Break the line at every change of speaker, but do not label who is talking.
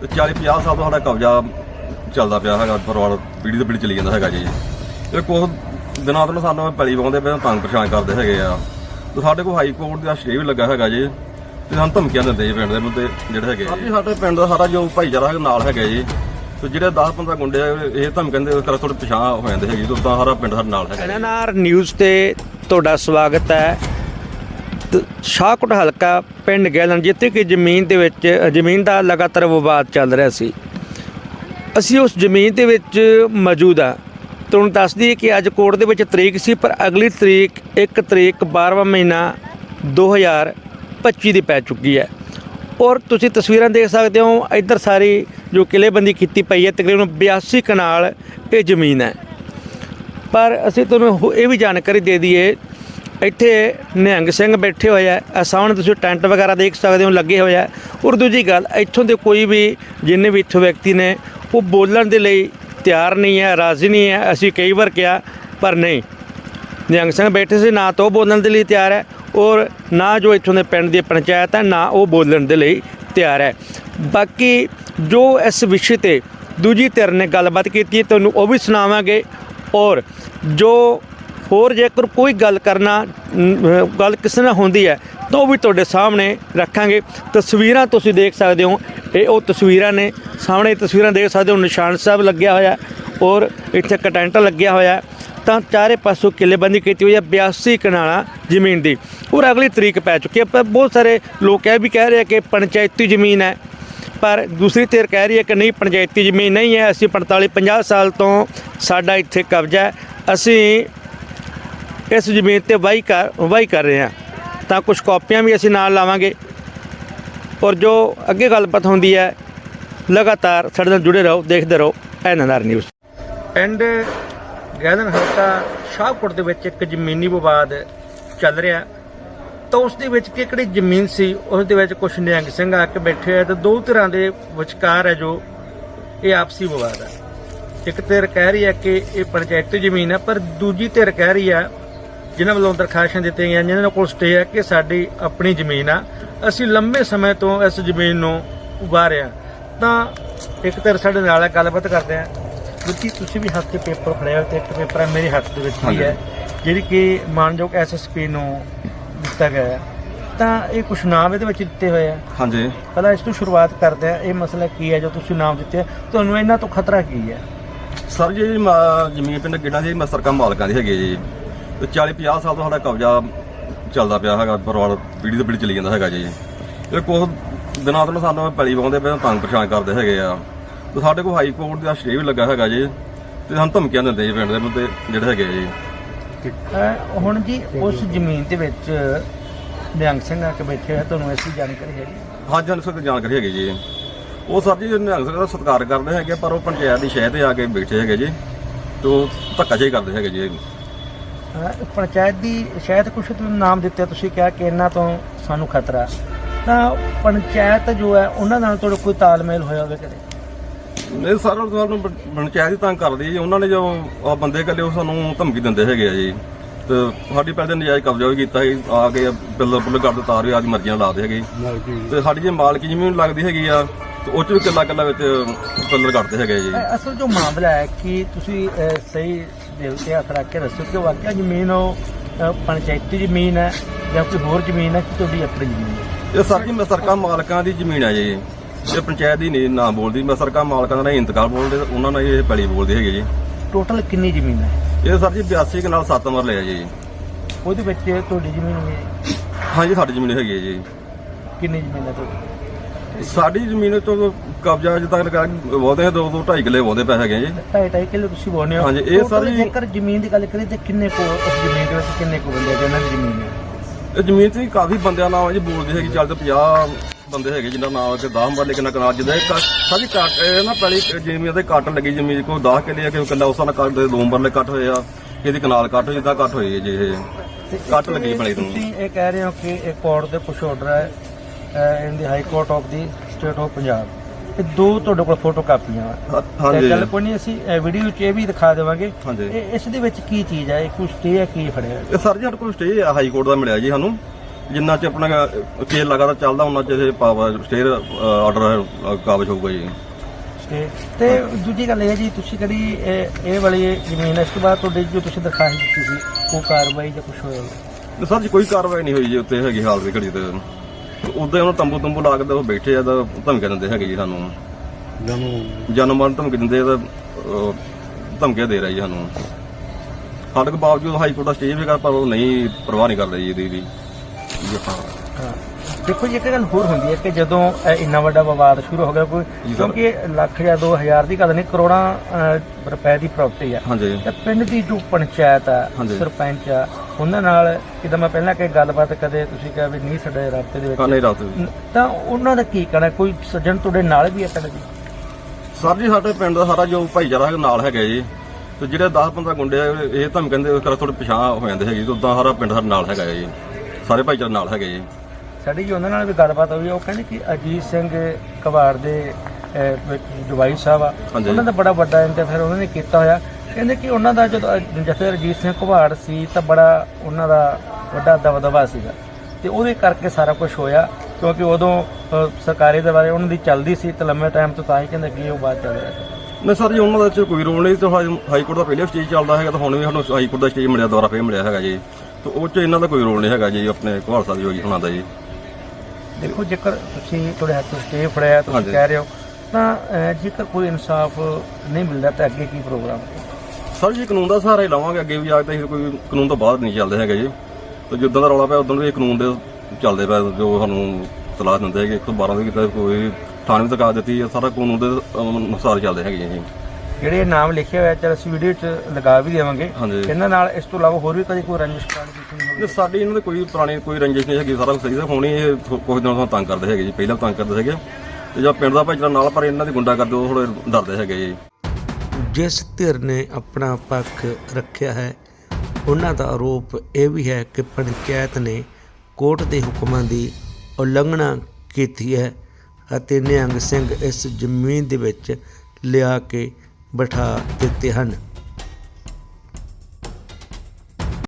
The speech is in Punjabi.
ਤੇ 40 50 ਸਾਲ ਤੋਂ ਸਾਡਾ ਕਬਜ਼ਾ ਚੱਲਦਾ ਪਿਆ ਹੈਗਾ ਪਰਿਵਾਰ ਪੀੜੀ ਤੋਂ ਪੀੜੀ ਚਲੀ ਜਾਂਦਾ ਹੈਗਾ ਜੀ। ਇਹ ਕੁਝ ਦਿਨਾਂ ਤੋਂ ਨਾ ਸਾਨੂੰ ਪੈਲੀ ਪਾਉਂਦੇ ਪਏ ਤੰਗ ਪਰੇਸ਼ਾਨ ਕਰਦੇ ਹੈਗੇ ਆ। ਤੇ ਸਾਡੇ ਕੋਲ ਹਾਈ ਕੋਰਟ ਦਾ ਸਟੇ ਵੀ ਲੱਗਾ ਹੈਗਾ ਜੀ ਤੇ ਸਾਨੂੰ ਧਮਕੀਆਂ ਦਿੰਦੇ ਜੀ ਪਿੰਡ ਦੇ ਮੁੱਦੇ ਜਿਹੜੇ ਹੈਗੇ ਜੀ ਸਾਡੇ ਪਿੰਡ ਦਾ ਸਾਰਾ ਜੋ ਭਾਈਚਾਰਾ ਹੈਗਾ ਨਾਲ ਹੈਗਾ ਜੀ। ਤੇ ਜਿਹੜੇ 10 15 ਗੁੰਡੇ ਇਹ ਧਮਕੀਆਂ ਦੇ ਕਰ ਥੋੜੇ ਪਛਾਣ ਹੋ ਜਾਂਦੇ ਹੈਗੇ ਜੀ ਤਾਂ ਸਾਰਾ ਪਿੰਡ ਸਾਡੇ ਨਾਲ ਹੈਗਾ ਜੀ।
ਐਨਐਨਆਰ ਨਿਊਜ਼ ਤੇ ਤੁਹਾਡਾ ਸਵਾਗਤ ਹੈ। ਸ਼ਾਹਕੋਟ ਹਲਕਾ ਪਿੰਡ ਗੈਲਨ, ਜਿੱਥੇ ਕਿ ਜ਼ਮੀਨ ਦੇ ਵਿੱਚ, ਜ਼ਮੀਨ ਦਾ ਲਗਾਤਾਰ ਵਿਵਾਦ ਚੱਲ ਰਿਹਾ ਸੀ। ਅਸੀਂ ਉਸ ਜ਼ਮੀਨ ਦੇ ਵਿੱਚ ਮੌਜੂਦ ਆ ਤੁਹਾਨੂੰ ਦੱਸ ਦਈਏ ਕਿ ਅੱਜ ਕੋਰਟ ਦੇ ਵਿੱਚ ਤਰੀਕ ਸੀ, ਪਰ ਅਗਲੀ ਤਰੀਕ 1 ਤਰੀਕ 12ਵਾਂ ਮਹੀਨਾ 2025 ਦੀ ਪੈ ਚੁੱਕੀ ਹੈ। ਔਰ ਤੁਸੀਂ ਤਸਵੀਰਾਂ ਦੇਖ ਸਕਦੇ ਹੋ, ਇੱਧਰ ਸਾਰੀ ਜੋ ਕਿਲੇਬੰਦੀ ਕੀਤੀ ਪਈ ਹੈ, ਤਕਰੀਬਨ 82 ਕਨਾਲ ਇਹ ਜ਼ਮੀਨ ਹੈ। ਪਰ ਅਸੀਂ ਤੁਹਾਨੂੰ ਇਹ ਵੀ ਜਾਣਕਾਰੀ ਦੇ ਦਈਏ ਇੱਥੇ ਨਿਹੰਗ ਸਿੰਘ ਬੈਠੇ ਹੋਏ ਆ। ਆਹ ਸਾਹਮਣੇ ਤੁਸੀਂ ਟੈਂਟ ਵਗੈਰਾ ਦੇਖ ਸਕਦੇ ਹੋ, ਲੱਗੇ ਹੋਏ ਆ। ਔਰ ਦੂਜੀ ਗੱਲ, ਇੱਥੋਂ ਦੇ ਕੋਈ ਵੀ ਜਿੰਨੇ ਵੀ ਇੱਥੋਂ ਵਿਅਕਤੀ ਨੇ, ਉਹ ਬੋਲਣ ਦੇ ਲਈ ਤਿਆਰ ਨਹੀਂ ਹੈ, ਰਾਜ਼ੀ ਨਹੀਂ ਹੈ। ਅਸੀਂ ਕਈ ਵਾਰ ਕਿਹਾ, ਪਰ ਨਹੀਂ। ਨਿਹੰਗ ਸਿੰਘ ਬੈਠੇ ਸੀ, ਨਾ ਤਾਂ ਉਹ ਬੋਲਣ ਦੇ ਲਈ ਤਿਆਰ ਹੈ ਔਰ ਨਾ ਜੋ ਇੱਥੋਂ ਦੇ ਪਿੰਡ ਦੀ ਪੰਚਾਇਤ ਹੈ, ਨਾ ਉਹ ਬੋਲਣ ਦੇ ਲਈ ਤਿਆਰ ਹੈ। ਬਾਕੀ ਜੋ ਇਸ ਵਿਸ਼ੇ ਤੇ ਦੂਜੀ ਧਿਰ ਨੇ ਗੱਲਬਾਤ ਕੀਤੀ ਤੁਹਾਨੂੰ ਉਹ ਵੀ ਸੁਣਾਵਾਂਗੇ ਔਰ ਜੋ ਹੋਰ ਜੇਕਰ ਕੋਈ ਗੱਲ ਕਰਨਾ ਗੱਲ ਕਿਸੇ ਨਾਲ ਹੁੰਦੀ ਹੈ, ਤਾਂ ਉਹ ਵੀ ਤੁਹਾਡੇ ਸਾਹਮਣੇ ਰੱਖਾਂਗੇ। ਤਸਵੀਰਾਂ ਤੁਸੀਂ ਦੇਖ ਸਕਦੇ ਹੋ। ਇਹ ਉਹ ਤਸਵੀਰਾਂ ਨੇ। ਸਾਹਮਣੇ ਤਸਵੀਰਾਂ ਦੇਖ ਸਕਦੇ ਹੋ। ਨਿਸ਼ਾਨ ਸਾਹਿਬ ਲੱਗਿਆ ਹੋਇਆ ਔਰ ਇੱਥੇ ਕਟੈਂਟ ਲੱਗਿਆ ਹੋਇਆ ਤਾਂ ਚਾਰੇ ਪਾਸੋਂ ਕਿੱਲੇਬੰਦੀ ਕੀਤੀ ਹੋਈ ਹੈ 82 ਕਨਾਲਾ ਜ਼ਮੀਨ ਦੀ। ਔਰ ਅਗਲੀ ਤਰੀਕ ਪੈ ਚੁੱਕੀ ਹੈ। ਪਰ ਬਹੁਤ ਸਾਰੇ ਲੋਕ ਇਹ ਵੀ ਕਹਿ ਰਹੇ ਆ ਕਿ ਪੰਚਾਇਤੀ ਜ਼ਮੀਨ ਹੈ। ਪਰ ਦੂਸਰੀ ਧਿਰ ਕਹਿ ਰਹੀ ਹੈ ਕਿ ਨਹੀਂ, ਪੰਚਾਇਤੀ ਜ਼ਮੀਨ ਨਹੀਂ ਹੈ। ਅਸੀਂ 45 50 ਸਾਲ ਤੋਂ ਸਾਡਾ ਇੱਥੇ ਕਬਜ਼ਾ ਹੈ। ਅਸੀਂ ਇਸ ਜ਼ਮੀਨ ਤੇ ਵਾਹੀ ਕਰ ਵਾਹੀ ਕਰ ਰਹੇ ਹਾਂ। ਤਾਂ ਕੁਝ ਕਾਪੀਆਂ ਵੀ ਅਸੀਂ ਨਾਲ ਲਾਵਾਂਗੇ। ਔਰ ਜੋ ਅੱਗੇ ਗੱਲਬਾਤ ਹੁੰਦੀ ਹੈ, ਲਗਾਤਾਰ ਸਾਡੇ ਨਾਲ ਜੁੜੇ ਰਹੋ, ਦੇਖਦੇ ਰਹੋ ਐਨਆਰ ਨਿਊਜ਼। ਪਿੰਡ ਗੈਲਨ ਹਲਕਾ ਸ਼ਾਹਕੋਟ ਦੇ ਵਿੱਚ ਇੱਕ ਜ਼ਮੀਨੀ ਵਿਵਾਦ ਚੱਲ ਰਿਹਾ ਤਾਂ ਉਸ ਦੇ ਵਿੱਚ ਕਿ ਕਿਹੜੀ ਜ਼ਮੀਨ ਸੀ, ਉਸ ਦੇ ਵਿੱਚ ਕੁਝ ਨਿਹੰਗ ਸਿੰਘ ਆ ਕੇ ਬੈਠੇ ਹੋਏ ਤੇ ਦੋ ਧਿਰਾਂ ਦੇ ਵਿਚਕਾਰ ਹੈ ਜੋ ਇਹ ਆਪਸੀ ਵਿਵਾਦ ਹੈ। ਇੱਕ ਧਿਰ ਕਹਿ ਰਹੀ ਹੈ ਕਿ ਇਹ ਪੰਚਾਇਤੀ ਜ਼ਮੀਨ ਹੈ, ਪਰ ਦੂਜੀ ਧਿਰ ਕਹਿ ਰਹੀ ਹੈ ਜਿਨ੍ਹਾਂ ਵੱਲੋਂ ਦਰਖਾਸਤਾਂ ਦਿੱਤੀਆਂ ਗਈਆਂ ਜਿਨ੍ਹਾਂ ਕੋਲ ਸਟੇ ਹੈ ਕਿ ਸਾਡੀ ਆਪਣੀ ਜ਼ਮੀਨ ਆ ਅਸੀਂ ਲੰਬੇ ਸਮੇਂ ਤੋਂ ਇਸ ਜ਼ਮੀਨ ਨੂੰ ਉਗਾਰਿਆ ਹਾਂ। ਤਾਂ ਇੱਕ ਧਿਰ ਸਾਡੇ ਨਾਲ ਹੈ ਗੱਲਬਾਤ ਕਰਦੇ ਆ ਕਿਉਂਕਿ ਤੁਸੀਂ ਵੀ ਹੱਥ 'ਚ ਪੇਪਰ ਫੜਿਆ ਤੇ ਇੱਕ ਪੇਪਰ ਹੈ ਮੇਰੇ ਹੱਥ ਦੇ ਵਿੱਚ ਵੀ। ਹੈ ਜਿਹੜੀ ਕਿ ਮਾਨਯੋਗ ਐਸਐਸਪੀ ਨੂੰ ਦਿੱਤਾ ਗਿਆ ਹੈ ਤਾਂ ਇਹ ਕੁਝ ਨਾਮ ਇਹਦੇ ਵਿੱਚ ਦਿੱਤੇ ਹੋਏ ਆ
ਹਾਂਜੀ
ਪਹਿਲਾਂ ਇਸ ਤੋਂ ਸ਼ੁਰੂਆਤ ਕਰਦੇ ਆ ਇਹ ਮਸਲਾ ਕੀ ਹੈ ਜੋ ਤੁਸੀਂ ਨਾਮ ਦਿੱਤੇ? ਤੁਹਾਨੂੰ ਇਹਨਾਂ ਤੋਂ ਖਤਰਾ ਕੀ ਹੈ
ਸਰ ਜੀ ਜ਼ਮੀਨ ਪਿੰਡ ਗਿੱਡਾ ਜੀ ਮੈਂ ਸਰਕਾਰ ਮਾਲਕਾਂ ਦੀ ਹੈਗੀ ਜੀ ਤੇ 40 50 ਸਾਲ ਤੋਂ ਸਾਡਾ ਕਬਜ਼ਾ ਚੱਲਦਾ ਪਿਆ ਹੈਗਾ ਪਰਿਵਾਰ ਪੀੜੀ ਤੋਂ ਪੀੜੀ ਚਲੀ ਜਾਂਦਾ ਹੈਗਾ ਜੀ। ਇਹ ਕੁਝ ਦਿਨਾਂ ਤੋਂ ਸਾਨੂੰ ਪੈਲੀ ਪਾਉਂਦੇ ਪਏ ਤੰਗ ਪਰੇਸ਼ਾਨ ਕਰਦੇ ਹੈਗੇ ਆ। ਤੇ ਸਾਡੇ ਕੋਲ ਹਾਈ ਕੋਰਟ ਦਾ ਸਟੇ ਵੀ ਲੱਗਾ ਹੈਗਾ ਜੀ ਤੇ ਸਾਨੂੰ ਧਮਕੀਆਂ ਦਿੰਦੇ ਜੀ ਪਿੰਡ ਦੇ ਮੁੱਦੇ ਜਿਹੜੇ ਹੈਗੇ ਜੀ।
ਅਹ ਹੁਣ ਜੀ ਉਸ ਜ਼ਮੀਨ ਦੇ ਵਿੱਚ ਨਿਹੰਗ ਸਿੰਘ ਆ ਕੇ ਬੈਠੇ ਹੋਏ ਆ, ਤੁਹਾਨੂੰ ਐਸੀ ਜਾਣਕਾਰੀ ਹੈਗੀ?
ਹਾਂਜੀ ਸਾਨੂੰ ਸਰ ਜਾਣਕਾਰੀ ਹੈਗੀ ਜੀ। ਉਹ ਸਰ ਜੀ ਨਿਹੰਗ ਸਿੰਘ ਦਾ ਸਤਿਕਾਰ ਕਰਦੇ ਹੈਗੇ ਆ, ਪਰ ਉਹ ਪੰਚਾਇਤ ਦੀ ਸ਼ਹਿ ਤੇ ਆ ਕੇ ਬੈਠੇ ਹੈਗੇ ਜੀ ਤੇ ਉਹ ਧੱਕਾਸ਼ਾਹੀ ਕਰਦੇ ਹੈਗੇ ਜੀ।
ਪੰਚਾਇਤ ਦੀ ਸ਼ਾਇਦ ਤੁਹਾਨੂੰ ਨਾਮ ਦਿੱਤੇ ਤੁਸੀਂ ਕਿਹਾ ਕਿ ਇਹਨਾਂ ਤੋਂ ਸਾਨੂੰ ਖਤਰਾ। ਤਾਂ ਪੰਚਾਇਤ ਜੋ ਹੈ ਉਹਨਾਂ ਨਾਲ ਤੁਹਾਡਾ ਕੋਈ ਤਾਲਮੇਲ ਹੋਇਆ ਹੋਵੇ ਕਦੇ?
ਨਹੀਂ ਸਾਰਾ ਸਾਨੂੰ ਪੰਚਾਇਤ ਹੀ ਤੰਗ ਕਰਦੀ ਹੈ ਜੀ। ਉਹਨਾਂ ਨੇ ਜੋ ਆ ਬੰਦੇ ਕੱਲੇ ਉਹ ਸਾਨੂੰ ਧਮਕੀ ਦਿੰਦੇ ਹੈਗੇ ਆ ਜੀ। ਤੇ ਸਾਡੀ ਪਹਿਲੇ ਨਜਾਇਜ਼ ਕਬਜ਼ਾ ਵੀ ਕੀਤਾ ਸੀ। ਆ ਕੇ ਬਿੱਲ ਬੁੱਲ ਕਰ ਦਿੱਤਾ ਰਹੀ ਅੱਜ ਮਰਜ਼ੀਆਂ ਲਾਦੇ ਹੈਗੇ। ਤੇ ਸਾਡੀ ਜੇ ਮਾਲਕੀ ਜ਼ਮੀਨ ਲੱਗਦੀ ਹੈਗੀ ਆ ਤੇ ਉਹ ਚ ਵੀ ਕਿੱਲਾ ਕਿੱਲਾ ਵਿੱਚ ਪਿੱਲਰ ਕੱਢਦੇ ਹੈਗੇ ਜੀ।
ਅਸਲ ਜੋ ਮਾਮਲਾ ਹੈ ਕਿ ਤੁਸੀਂ ਸਹੀ ਦਿਲ ਤੇ ਹੱਥ ਰੱਖ ਕੇ ਦੱਸੋ ਕਿ ਵਾਕਿਆ ਜ਼ਮੀਨ ਉਹ ਅਹ, ਪੰਚਾਇਤੀ ਜ਼ਮੀਨ ਹੈ ਜਾਂ ਕੋਈ ਹੋਰ ਜ਼ਮੀਨ ਹੈ ਕਿ ਤੁਹਾਡੀ ਆਪਣੀ ਜ਼ਮੀਨ ਹੈ?
ਇਹ ਸਰ ਜੀ ਮੈਂ ਸਰਕਾਰ ਮਾਲਕਾਂ ਦੀ ਜ਼ਮੀਨ ਆ ਜੀ। ਇਹ ਪੰਚਾਇਤ ਦੀ ਨਹੀਂ ਨਾ ਬੋਲਦੀ। ਮੈਂ ਸਰਕਾਰ ਮਾਲਕਾਂ ਦਾ ਇੰਤਕਾਲ ਬੋਲਦੇ ਤੇ ਉਹਨਾਂ ਨਾਲ ਇਹ ਪੈਲੀ ਬੋਲਦੇ ਹੈਗੇ ਜੀ।
ਟੋਟਲ ਕਿੰਨੀ ਜ਼ਮੀਨ ਹੈ?
ਇਹ ਸਰ ਜੀ 82 ਕਨਾਲ 7 ਮਰਲੇ ਆ ਜੀ।
ਉਹਦੇ ਵਿੱਚ ਤੁਹਾਡੀ ਜ਼ਮੀਨ ਹੈ?
ਹਾਂਜੀ ਸਾਡੀ ਜ਼ਮੀਨ ਹੈਗੀ ਹੈ ਜੀ।
ਕਿੰਨੀ ਜ਼ਮੀਨ ਹੈ ਤੁਹਾਡੀ?
ਸਾਡੀ ਜ਼ਮੀਨ ਤੋਂ ਕਬਜ਼ਾ ਜਿੱਦਾਂ ਲਗਾ ਬਹੁਤੇ ਦੋ ਦੋ ਢਾਈ ਕਿੱਲੇ ਬਹੁਤੇ ਪੈ ਹੈਗੇ ਜੀ।
ਢਾਈ ਢਾਈ ਕਿਲੋ ਤੁਸੀਂ ਬੋਲਨੇ ਹੋ।
ਹਾਂਜੀ, ਇਹ
Total
ਸਾਰੀ-
ਜੇਕਰ ਜ਼ਮੀਨ ਦੀ ਗੱਲ ਕਰੀਏ ਤੇ ਕਿੰਨੇ ਕੋ ਉਸ ਜ਼ਮੀਨ ਦੇ ਵਿੱਚ ਕਿੰਨੇ ਕੋ ਬੰਦੇ ਆ ਜਿਹਨਾਂ ਦੀ ਜ਼ਮੀਨ ਹੈ?
ਇਹ ਜ਼ਮੀਨ ਵੀ ਕਾਫੀ ਬੰਦਿਆਂ ਨਾਮ ਜੀ ਬੋਲਦੇ ਹੈਗੇ ਚੱਲ ਤੇ 50 ਬੰਦੇ ਹੈਗੇ ਜਿਨ੍ਹਾਂ ਨਾਮ ਕਿ 10 ਮਰਲੇ ਕਿੰਨਾ ਕਨਾਲ ਜਿੱਦਾਂ ਇਹ ਕੱਟ- ਸਾਡੀ ਕੱਟ ਇਹ ਨਾ ਪਹਿਲੀ ਜ਼ਮੀਨ ਤੇ ਕੱਟ ਲੱਗੀ ਜ਼ਮੀਨ ਕੋ 10 ਕਿੱਲੇ ਆ ਕਿ ਕਿੱਲਾ ਉਸਾਂ ਨਾਲ ਕੱਟ ਦੇ ਦੋ ਮਰਲੇ ਕੱਟ ਹੋਏ ਆ ਇਹਦੀ ਕਨਾਲ ਕੱਟ ਜਿੱਦਾਂ ਕੱਟ ਹੋਈ ਹੈ ਜੀ ਇਹ।
ਤੇ
ਕੱਟ ਲੱਗੀ ਬਣੀ
ਤੁਸੀਂ ਇਹ ਕਹਿ ਰਹੇ ਹੋ ਕਿ ਇਹ ਕੋਰਟ ਦੇ ਪੁਸ਼ ਆਰਡਰ ਹੈ in the high court of the state of Punjab ਇਹ ਦੋ ਤੁਹਾਡੇ ਕੋਲ ਫੋਟੋ ਕਾਪੀਆਂ ਵਾ
ਹਾਂ-
ਤੇ
ਹਾਂਜੀ
ਚੱਲ ਕੋਈ ਨਹੀਂ ਅਸੀਂ ਵੀਡੀਓ 'ਚ ਇਹ ਵੀ ਦਿਖਾ ਦੇਵਾਂਗੇ। ਇਹ ਇਸ ਦੇ ਵਿੱਚ ਕੀ ਚੀਜ਼ ਹੈ ਇਹ ਕੁਝ ਸਟੇ ਹੈ ਕੀ ਫੜਿਆ?
ਇਹ ਸਰ ਜੀ ਸਾਡੇ ਕੋਲ ਸਟੇ ਆ ਹਾਈ ਕੋਰਟ ਦਾ ਮਿਲਿਆ ਜੀ ਸਾਨੂੰ। ਜਿੰਨਾ ਚ ਆਪਣਾ ਕੇਸ ਲਗਾਤਾਰ ਚੱਲਦਾ ਉਹਨਾਂ ਚ ਇਹ ਪਾਵਰ ਸਟੇਰ ਆਰਡਰ ਕਾਬਜ ਹੋਊਗਾ ਜੀ।
ਤੇ ਦੂਜੀ ਗੱਲ ਇਹ ਜੀ ਤੁਸੀਂ ਕਿਹੜੀ ਇਹ ਵਾਲੀ ਜ਼ਮੀਨ ਇਸ ਤੋਂ ਬਾਅਦ ਤੁਹਾਡੀ ਜੋ ਤੁਸੀਂ ਦਰਖਾਸਤ ਦਿੱਤੀ ਸੀ ਉਹ ਕਾਰਵਾਈ ਜਾਂ ਕੁਝ ਹੋਇਆ
ਸਰ ਜੀ ਕੋਈ ਕਾਰਵਾਈ ਨਹੀਂ ਹੋਈ ਜੀ ਉੱਤੇ ਹੈਗੀ ਹਾਲ ਦੀ ਘੜੀ ਤੇ। ਉਦੋਂ ਉਹਨੂੰ ਤੰਬੂ ਤੰਬੂ ਲਾ ਕੇ ਤੇ ਉਹ ਬੈਠੇ ਆ ਤਾਂ ਧਮਕੀਆਂ ਦਿੰਦੇ ਹੈਗੇ ਜੀ ਸਾਨੂੰ। ਜਨਮ ਮਰਨ ਧਮਕੀ ਦਿੰਦੇ ਆ ਤਾਂ ਅਹ, ਧਮਕੀਆਂ ਦੇ ਰਹੇ ਜੀ ਸਾਨੂੰ। ਸਾਡੇ ਕੋਲ ਬਾਵਜੂਦ ਹਾਈ ਕੋਰਟ ਦਾ ਸਟੇ ਵੀ ਕਰ ਪਰ ਉਹ ਨਹੀਂ ਪਰਵਾਹ ਨਹੀਂ ਕਰਦੇ ਜੀ ਇਹਦੀ ਵੀ। ਜੀ
ਹਾਂ। ਦੇਖੋ ਜੀ ਇੱਕ ਗੱਲ ਹੋਰ ਹੁੰਦੀ ਹੈ ਕਿ ਜਦੋਂ ਇਹ ਇੰਨਾ ਵੱਡਾ ਵਿਵਾਦ ਸ਼ੁਰੂ ਹੋ ਗਿਆ ਕੋਈ। ਕਿਉਂਕਿ ਲੱਖ ਜਾਂ 2000 ਦੀ ਗੱਲ ਨਹੀਂ ਕਰੋੜਾਂ ਅਹ, ਰੁਪਏ ਦੀ ਪ੍ਰਾਪਰਟੀ ਆ।
ਹਾਂਜੀ।
ਤੇ ਪਿੰਡ ਦੀ ਜੋ ਪੰਚਾਇਤ ਆ
ਹਾਂਜੀ।
ਸਰਪੰਚ ਆ ਉਹਨਾਂ ਨਾਲ ਜਿੱਦਾਂ ਮੈਂ ਪਹਿਲਾਂ ਕਿ ਗੱਲਬਾਤ ਕਦੇ ਤੁਸੀਂ ਕਿਹਾ ਵੀ ਨਹੀਂ ਸਾਡੇ ਰਾਬਤੇ ਦੇ
ਹਾਂ
ਵਿੱਚ।
ਨਹੀਂ ਰਾਤ
ਤਾਂ ਉਹਨਾਂ ਦਾ ਕੀ ਕਹਿਣਾ ਕੋਈ ਸੱਜਣ ਤੁਹਾਡੇ ਨਾਲ ਵੀ ਹੈ ਪਿੰਡ ਦੀ?
ਸਰ ਜੀ ਸਾਡੇ ਪਿੰਡ ਦਾ ਸਾਰਾ ਜੋ ਭਾਈਚਾਰਾ ਹੈਗਾ ਨਾਲ ਹੈਗਾ ਜੀ। ਤੇ ਜਿਹੜੇ 10 15 ਗੁੰਡੇ ਆ ਇਹ ਕਹਿੰਦੇ ਕਰ ਥੋੜੇ ਪਿਛਾਂ ਹੋ ਜਾਂਦੇ ਹੈਗੇ ਜੀ ਉਦਾਂ ਸਾਰਾ ਪਿੰਡ ਸਾਡੇ ਨਾਲ ਹੈਗਾ ਜੀ। ਸਾਰੇ ਭਾਈਚਾਰੇ ਨਾਲ ਹੈਗੇ ਜੀ।
ਸਾਡੀ ਜੀ ਉਹਨਾਂ ਨਾਲ ਵੀ ਗੱਲਬਾਤ ਹੋਈ ਉਹ ਕਹਿੰਦੇ ਕਿ ਅਜੀਤ ਸਿੰਘ ਕਵਾੜ ਦੇ ਜਵਾਈ ਸਾਹਿਬ ਆ। ਉਹਨਾਂ ਦਾ ਬੜਾ ਵੱਡਾ ਇੰਟਰਫੇਅਰ ਉਹਨਾਂ ਨੇ ਕੀਤਾ ਹੋਇਆ। ਕਹਿੰਦੇ ਕਿ ਉਹਨਾਂ ਦਾ ਜਦੋਂ ਜਥੇ ਅਜੀਤ ਸਿੰਘ ਕਵਾੜ ਸੀ ਤਾਂ ਬੜਾ ਉਹਨਾਂ ਦਾ ਵੱਡਾ ਦਬਦਬਾ ਸੀਗਾ। ਤੇ ਉਹਦੇ ਕਰਕੇ ਸਾਰਾ ਕੁਝ ਹੋਇਆ ਕਿਉਂਕਿ ਉਦੋਂ ਸਰਕਾਰੀ ਦੇ ਬਾਰੇ ਉਹਨਾਂ ਦੀ ਚੱਲਦੀ ਸੀ ਤੇ ਲੰਮੇ ਟਾਈਮ ਤੋਂ ਤਾਂ ਹੀ ਕਹਿੰਦੇ ਕਿ ਉਹ ਬਾਤ ਚੱਲ ਰਿਹਾ ਸੀ।
ਨਹੀਂ ਸਰ ਜੀ ਉਹਨਾਂ ਦਾ ਚ ਕੋਈ ਰੋਲ ਨਹੀਂ ਤੇ ਹਾਈ- ਕੋਰਟ ਦਾ ਪਹਿਲੇ ਸਟੇਜ ਚੱਲਦਾ ਹੈਗਾ ਤਾਂ ਹੁਣ ਵੀ ਸਾਨੂੰ ਹਾਈ ਕੋਰਟ ਦਾ ਸਟੇਜ ਮਿਲਿਆ ਦੁਬਾਰਾ ਫੇਰ ਮਿਲਿਆ ਹੈਗਾ ਜੀ। ਤੇ ਉਹ ਚ ਇਹਨਾਂ ਦਾ ਕੋਈ ਰੋਲ ਨਹੀਂ ਹੈਗਾ ਜੀ ਆਪਣੇ ਘਵਾਲ ਸਾਹਿਬ ਜੀ ਹੁਣਾਂ ਦਾ ਜੀ।
ਦੇਖੋ ਜੇਕਰ ਤੁਸੀਂ ਤੁਹਾਡੇ ਹੱਥ ਤੋਂ ਸਟੇ ਫੜਿਆ ਤੁਸੀਂ। ਕਹਿ ਰਹੇ ਹੋ ਤਾਂ ਜੇਕਰ ਕੋਈ ਇਨਸਾਫ ਨਹੀਂ ਮਿਲਦਾ ਤਾਂ ਅੱਗੇ ਕੀ ਪ੍ਰੋਗਰਾਮ
ਸਰ ਜੀ ਕਾਨੂੰਨ ਦਾ ਸਹਾਰਾ ਹੀ ਲਵਾਂਗੇ ਅੱਗੇ ਵੀ ਆ ਕੇ ਕੋਈ ਕਾਨੂੰਨ ਤੋਂ ਬਾਹਰ ਨਹੀਂ ਚੱਲਦੇ ਹੈਗੇ ਜੀ। ਤੇ ਜਿੱਦਾਂ ਦਾ ਰੌਲਾ ਪਿਆ ਉਦੋਂ ਵੀ ਕਾਨੂੰਨ ਦੇ ਚੱਲਦੇ ਪਏ ਜੋ ਸਾਨੂੰ ਸਲਾਹ ਦਿੰਦੇ ਹੈਗੇ 112 ਦੇ ਕਿਤੇ ਕੋਈ ਥਾਣੇ ਵੀ ਤਕਾ ਦਿੱਤੀ ਹੈ ਸਾਰਾ ਕਾਨੂੰਨ ਦੇ ਅਨੁਸਾਰ ਚੱਲਦੇ ਹੈਗੇ ਜੀ।
ਜਿਹੜੇ ਨਾਮ ਲਿਖੇ ਹੋਏ ਆ ਚਲ ਅਸੀਂ ਵੀਡੀਓ 'ਚ ਲਗਾ ਵੀ ਦੇਵਾਂਗੇ।
ਹਾਂਜੀ।
ਇਹਨਾਂ ਨਾਲ ਇਸ ਤੋਂ ਇਲਾਵਾ ਹੋਰ ਵੀ ਕਦੇ ਕੋਈ ਰੰਜਿਸ਼ ਕਾਰਨ ਕਿਸੇ ਨੂੰ
ਨਹੀਂ, ਸਾਡੀ ਇਹਨਾਂ ਦੇ ਕੋਈ ਪੁਰਾਣੀ ਕੋਈ ਰੰਜਿਸ਼ ਨਹੀਂ ਹੈਗੀ ਸਾਰਾ ਕੁਝ ਸਹੀ ਹੈ ਹੁਣੀ ਇਹ ਕੁਝ ਦਿਨਾਂ ਤੋਂ ਤੰਗ ਕਰਦੇ ਹੈਗੇ ਜੀ ਪਹਿਲਾਂ ਤੰਗ ਕਰਦੇ ਸੀਗੇ ਤੇ ਜਦ ਪਿੰਡ ਦਾ ਭਾਈਚਾਰਾ ਨਾਲ ਪਰ ਇਹਨਾਂ ਦੀ ਗੁੰਡਾ ਕਰਦੇ ਉਹ ਥੋੜੇ ਡਰਦੇ ਹੈਗੇ ਜੀ।
ਜਿਸ ਧਿਰ ਨੇ ਆਪਣਾ ਪੱਖ ਰੱਖਿਆ ਹੈ ਉਹਨਾਂ ਦਾ ਆਰੋਪ ਇਹ ਵੀ ਹੈ ਕਿ ਪੰਚਾਇਤ ਨੇ ਕੋਰਟ ਦੇ ਹੁਕਮਾਂ ਦੀ ਉਲੰਘਣਾ ਕੀਤੀ ਹੈ ਅਤੇ ਨਿਹੰਗ ਸਿੰਘ ਇਸ ਜ਼ਮੀਨ ਦੇ ਵਿੱਚ ਲਿਆ ਕੇ ਬਿਠਾ ਦਿੱਤੇ ਹਨ।